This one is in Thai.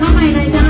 มาใหม่หน่ยจ้า